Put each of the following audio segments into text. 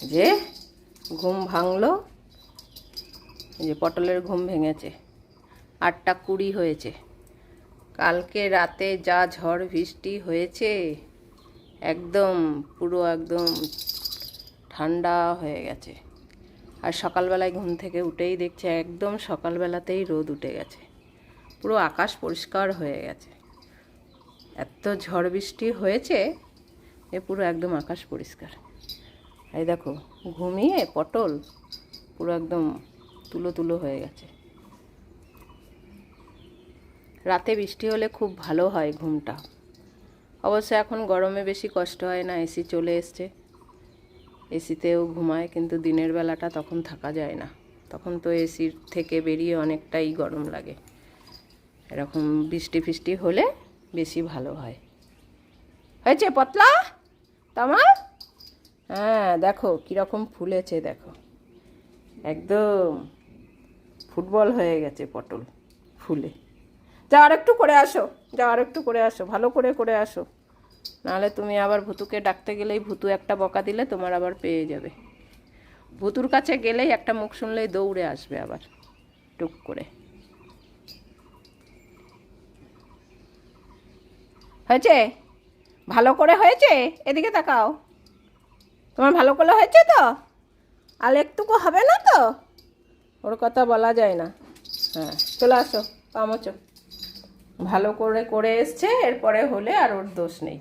যে ঘুম ভাঙলো যে পটলের ঘুম ভেঙেছে, আটটা কুড়ি হয়েছে। কালকে রাতে যা ঝড় বৃষ্টি হয়েছে, একদম পুরো একদম ঠান্ডা হয়ে গেছে। আর সকালবেলায় ঘুম থেকে উঠেই দেখছে একদম সকালবেলাতেই রোদ উঠে গেছে। পুরো আকাশ পরিষ্কার হয়ে গেছে। এত ঝড় বৃষ্টি হয়েছে এ পুরো একদম আকাশ পরিষ্কার। এই দেখো, ঘুমিয়ে পটল পুরো একদম তুলো তুলো হয়ে গেছে। রাতে বৃষ্টি হলে খুব ভালো হয় ঘুমটা। অবশ্য এখন গরমে বেশি কষ্ট হয় না, এসি চলে এসছে। এসিতেও ঘুমায়, কিন্তু দিনের বেলাটা তখন থাকা যায় না। তখন তো এসির থেকে বেরিয়ে অনেকটাই গরম লাগে। এরকম বৃষ্টি ফিষ্টি হলে বেশি ভালো হয়। হয়েছে পতলা? তামা হ্যাঁ দেখো কীরকম ফুলেছে, দেখো। একদম ফুটবল হয়ে গেছে পটল ফুলে। যা আর একটু করে আসো যা আর একটু করে আসো, ভালো করে করে আসো। নাহলে তুমি আবার ভুতুকে ডাকতে গেলেই ভুতু একটা বকা দিলে তোমার আবার পেয়ে যাবে। ভুতুর কাছে গেলেই একটা মুখ শুনলেই দৌড়ে আসবে আবার, টুক করে। হয়েছে? ভালো করে হয়েছে? এদিকে তাকাও। তোমার ভালো করে হয়েছে তো? আর একটুকু হবে না তো? ওর কথা বলা যায় না। হ্যাঁ চলে আসো পামোচো ভালো করে করে এসছে, এরপরে হলে আর ওর দোষ নেই।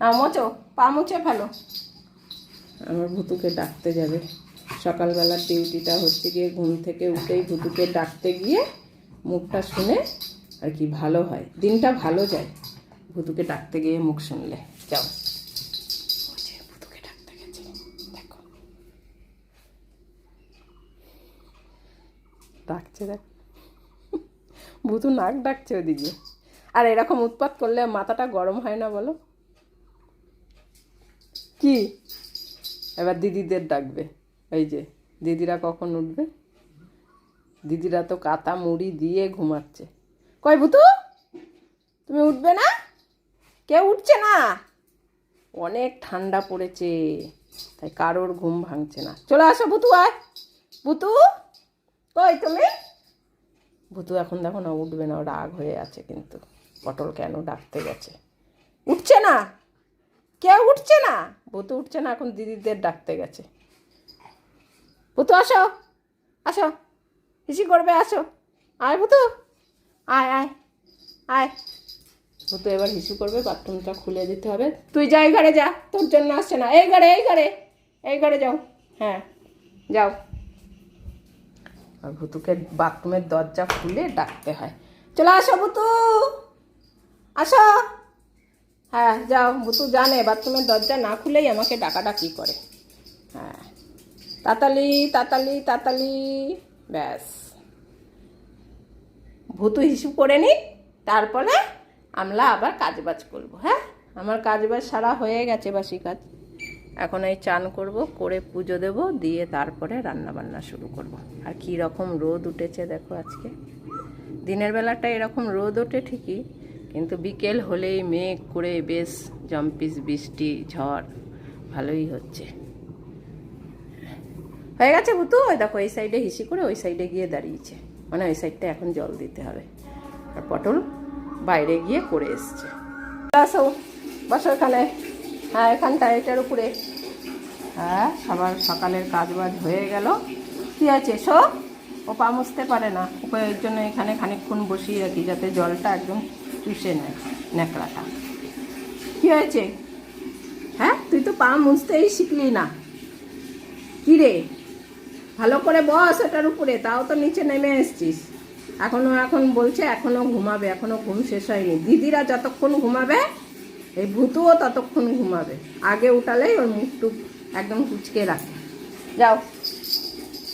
আমোচো পা মুছে ফেলো আমার ভুতুকে ডাকতে যাবে। সকালবেলার ডিউটিটা হচ্ছে গিয়ে ঘুম থেকে উঠেই ভুতুকে ডাকতে গিয়ে মুখটা শুনে আর কি ভালো হয়। দিনটা ভালো যায়। ভুতুকে ডাকতে গিয়ে মুখ শুনলে। যাও ওই যে ভুতুকে ডাকতে গেছে দেখো ডাকছে দেখ। ভুতু নাক ডাকছে ওদিকে। আর এরকম উৎপাত করলে মাথাটা গরম হয় না বলো? কি? এবার দিদিদের ডাকবে। এই যে, দিদিরা কখন উঠবে? দিদিরা তো কাতা মুড়ি দিয়ে ঘুমাচ্ছে। কয় ভুতু? তুমি উঠবে না? কেউ উঠছে না? অনেক ঠান্ডা পড়েছে, তাই কারোর ঘুম ভাঙছে না। চলে আসো ভুতু, আয়। ভুতু? কই তুমি? ভুতু, এখন দেখো না, উঠবে না রাগ হয়ে আছে কিন্তু। পটল কেন ডাকতে গেছে? উঠছে না! কেউ উঠছে না! ভুতু উঠছে না, এখন দিদিদের ডাকতে গেছে। ভুতু, আসো! আসো! হিসি করবে, আসো! আয় ভুতু! আয় আয়! আয়! ভুতু, এবার হিসু করবে, বাথরুমটা খুলে দিতে হবে। তুই যা, এই ঘরে যা, তোর জন্য আসছে না। এই ঘরে এই ঘরে এই ঘরে যাও। হ্যাঁ যাও। আর ভুতুকে বাথরুমের দরজা খুলে ডাকতে হয়। চলে আসো ভুতু! আসো! হ্যাঁ যাও। ভুতু জানে বাথরুমের দরজা না খুলেই আমাকে ডাকাডাকি করে। হ্যাঁ। তাতালি তাতালি তাতালি। ব্যাস। ভুতু হিসু করে নি তারপরে আমরা আবার কাজবাজ করব হ্যাঁ? আমার কাজবাজ সারা হয়ে গেছে বাসি কাজ। এখন এই চান করব, করে পুজো দেব, দিয়ে তারপরে রান্না বান্না শুরু করব। আর কি রকম রোদ উঠেছে দেখো আজকে। দিনের বেলাটা এরকম রোদ ওঠে ঠিকই, কিন্তু বিকেল হলেই মেঘ করে বেশ জম্পিস বৃষ্টি, ঝড়, ভালোই হচ্ছে। হয়ে গেছে ভুতু ওই দেখো, এই সাইডে হিসি করে ওই সাইডে গিয়ে দাঁড়িয়েছে। মানে ওই সাইডটা এখন জল দিতে হবে। আর পটল বাইরে গিয়ে করে এসছে। আসো, বসো এখানে। হ্যাঁ এখানটা, এটার উপরে। হ্যাঁ সবার সকালের কাজ বাজ হয়ে গেল। কি আছে? এসো ও পা মুছতে পারে না। ওকে এর জন্য এখানে খানিকক্ষণ বসিয়ে রাখি যাতে জলটা একদম চুষে নেয় ন্যাকড়াটা। কি হয়েছে? হ্যাঁ তুই তো পা মুছতেই শিখলি না। কি রে? ভালো করে বস এটার উপরে, তাও তো নিচে নেমে এসছিস। এখনও, এখন বলছে এখনও ঘুমাবে, এখনও ঘুম শেষ হয়নি। দিদিরা যতক্ষণ ঘুমাবে, এই ভূতুও ততক্ষণ ঘুমাবে। আগে উঠালেই ওর মুখ টুক একদম কুচকে রাখে। যাও।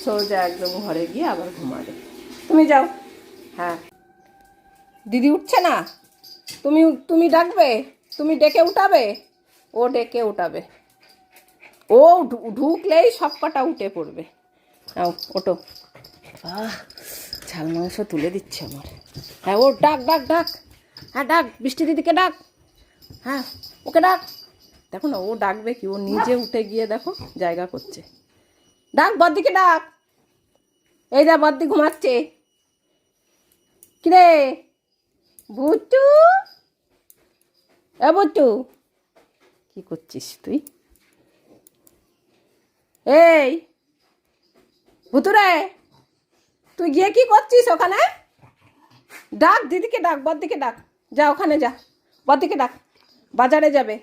সোজা একদম ঘরে গিয়ে আবার ঘুমাবে। তুমি যাও। হ্যাঁ। দিদি উঠছে না? তুমি তুমি ডাকবে? তুমি ডেকে উঠাবে? ও ডেকে উঠাবে। ও ঢুকলেই সব কটা উঠে পড়বে। নাও ওটো আহ ঝাল মাংস তুলে দিচ্ছে আমার। হ্যাঁ ও ডাক ডাক ডাক। হ্যাঁ ডাক। বৃষ্টি দিদিকে ডাক। হ্যাঁ ওকে ডাক। দেখো না, ও ডাকবে কি, ও নিজে উঠে গিয়ে দেখো জায়গা করছে। ডাক, বদ্দিকে ডাক। এই যা, বদ্দি ঘুমাচ্ছে। কিরে? বুটু এ বুটু কি করছিস তুই? এই, ভুতুরে, তুই গিয়ে কি করছিস ওখানে? ডাক, দিদিকে ডাক, বদ্দিকে ডাক। যা, ওখানে যা। বদ্দিকে ডাক। বাজারে যাবে।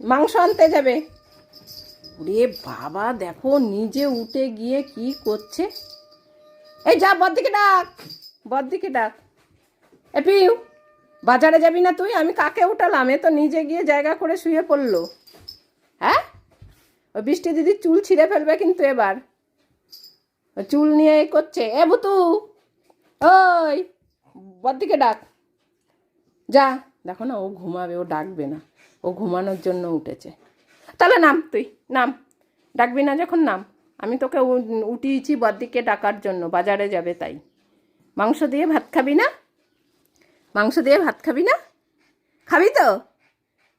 মাংস আনতে যাবে। রে বাবা দেখো নিজে উঠে গিয়ে কি করছে? এই যা বদ্দিকে ডাক। বদ্দিকে ডাক। এ পিউ বাজারে যাবি না তুই? আমি কাকে উঠালাম? এ তো নিজে গিয়ে জায়গা করে শুয়ে পড়ল। হ্যাঁ? ওই বৃষ্টি দিদি চুল ছিঁড়ে ফেলবে কিন্তু এবার। চুল নিয়ে এই করছে। এ বুতু ওই বদ্দিকে ডাক। যা। দেখো না, ও ঘুমাবে, ও ডাকবে না। ও ঘুমানোর জন্য উঠেছে। তাহলে নাম তুই, নাম। ডাকবি না যখন, নাম। আমি তোকে উঠিয়েছি বদ্দিকে ডাকার জন্য, বাজারে যাবে তাই। মাংস দিয়ে ভাত খাবি না? মাংস দিয়ে ভাত খাবি না? খাবি তো?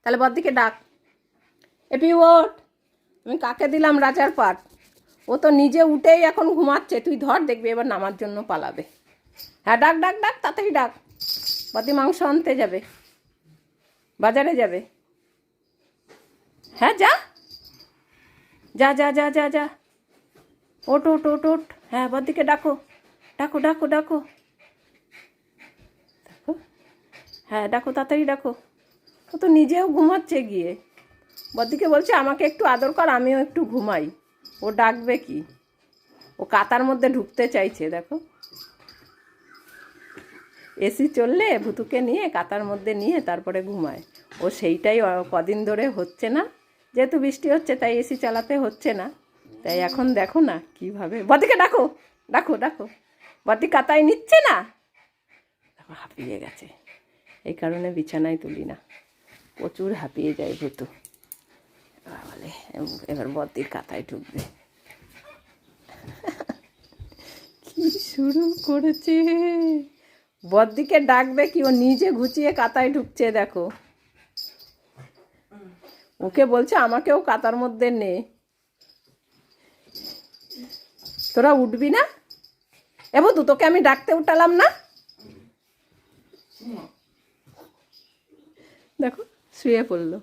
তাহলে বদ্দিকে ডাক। এপি ওট আমি কাকে দিলাম রাজার পাট ও তো নিজে উঠেই এখন ঘুমাচ্ছে। তুই ধর, দেখবি এবার নামার জন্য পালাবে। হ্যাঁ ডাক ডাক ডাক, তাড়াতাড়ি ডাক। বদি মাংস আনতে যাবে। বাজারে যাবে। হ্যাঁ যা। যা যা যা যা যা। ওট ওট ওট ওট হ্যাঁ বদিকে ডাকো। ডাকো ডাকো ডাকো। দেখো। হ্যাঁ ডাকো, তাড়াতাড়ি ডাকো। ও তো নিজেও ঘুমাচ্ছে গিয়ে। বদিকে বলছে, আমাকে একটু আদর কর, আমিও একটু ঘুমাই। ও ডাকবে কি? ও কাতার মধ্যে ঢুকতে চাইছে, দেখো। এসি চললে ভুতুকে নিয়ে কাতার মধ্যে নিয়ে তারপরে ঘুমায়। ও সেইটাই কদিন ধরে হচ্ছে না। যেহেতু বৃষ্টি হচ্ছে, তাই এসি চালাতে হচ্ছে না। তাই এখন দেখো না কীভাবে। বদিকে ডাকো ডাকো ডাকো। বদি কাতায় নিচ্ছে না? হাঁপিয়ে গেছে। এই কারণে বিছানায় তুলি না। প্রচুর হাঁপিয়ে যায় ভুতু। বলে এবার বদ্দির কাতায় ঢুকবে। কি শুরু করেছে? বদ্দিকে ডাকবে কি ও নিজে ঘুচিয়ে কাতায় ঢুকছে, দেখো। ওকে বলছে, আমাকেও কাতার মধ্যে নে। তোরা উঠবি না? এবো তু তোকে আমি ডাকতে উঠালাম না? দেখো, শুয়ে পড়ল।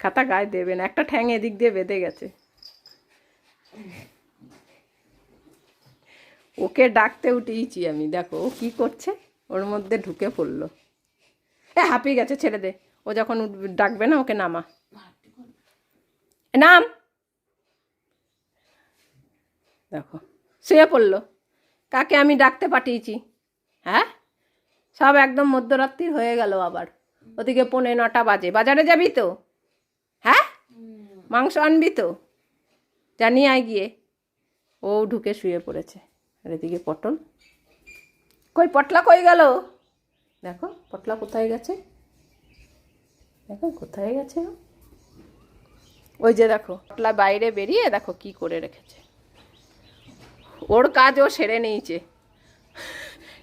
খাতা গায়ে দেবে না, একটা ঠ্যাং এদিক দিয়ে বেঁধে গেছে। ওকে ডাকতে উঠেইছি আমি। দেখো, ও কী করছে? ওর মধ্যে ঢুকে পড়ল। এ, হাঁপিয়ে গেছে, ছেড়ে দে। ও যখন ডাকবে না, ওকে নামা। নাম! দেখো, শুয়ে পড়ল। কাকে আমি ডাকতে পাঠিয়েছি? হ্যাঁ? সব একদম মধ্যরাত্রির হয়ে গেল আবার। ওদিকে পৌনে নটা বাজে। বাজারে যাবি তো? হ্যাঁ? মাংস আনবি তো? জানি আয় গিয়ে। ও ঢুকে শুয়ে পড়েছে। আর এদিকে পটল। কই পটলা কই গেল? দেখো পটলা কোথায় গেছে? দেখো কোথায় গেছে? ওই যে দেখো পটলা বাইরে বেরিয়ে দেখো কি করে রেখেছে। ওর কাজ ও সেরে নিয়েছে।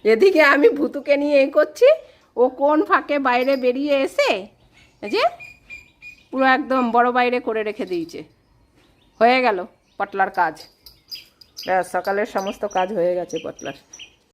এদিকে আমি ভুতুকে নিয়ে এ করছি ও কোন ফাঁকে বাইরে বেরিয়ে এসে যে পুরো একদম বড় বাইরে করে রেখে দিয়েছে। হয়ে গেল পটলার কাজ। সকালের সমস্ত কাজ হয়ে গেছে পটলার।